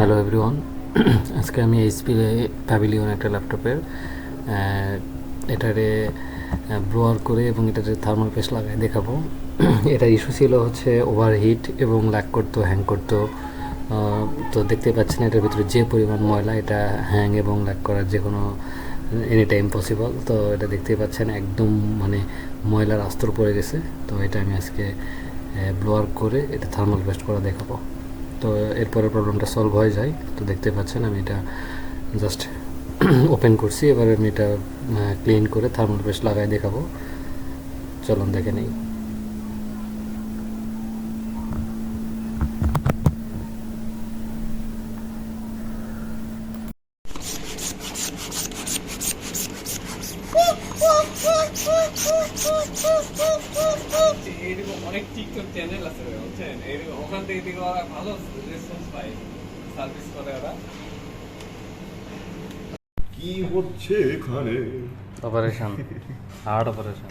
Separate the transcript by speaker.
Speaker 1: Hello everyone. আজকে আমি HP pavilion একটা ল্যাপটপের এটারে ব্লোয়ার করে এবং এটাতে থার্মাল পেস্ট লাগাই দেখাবো। এটা ইস্যু ছিল হচ্ছে ওভারহিট এবং ল্যাক করতো হ্যাং করতো। তো দেখতে পাচ্ছেন এটার ভিতরে যে পরিমাণ ময়লা এটা হ্যাং এবং ল্যাক করার যে কোনো এনি টাইম পসিবল তো এটা দেখতেই পাচ্ছেন একদম মানে ময়লার আস্তর পড়ে গেছে। তো এটা আমি আজকে ব্লোয়ার করে এটা থার্মাল পেস্ট করা দেখাবো। তো এরপরে প্রবলেমটা সলভ হয়ে যায়। তো দেখতে পাচ্ছেন আমি এটা জাস্ট ওপেন করছি। এবার আমি এটা ক্লিন করে থার্মাল পেস্ট লাগাই দেখাবো। চলুন দেখে নেই।
Speaker 2: অনেক টিকটক চ্যানেল আছে বুঝছেন? এর ওখান থেকে থেকে ওরা ভালো রেসপন্স পায় সার্ভিস করে ওরা।
Speaker 3: কি হচ্ছে এখানে?
Speaker 1: Operation heart operation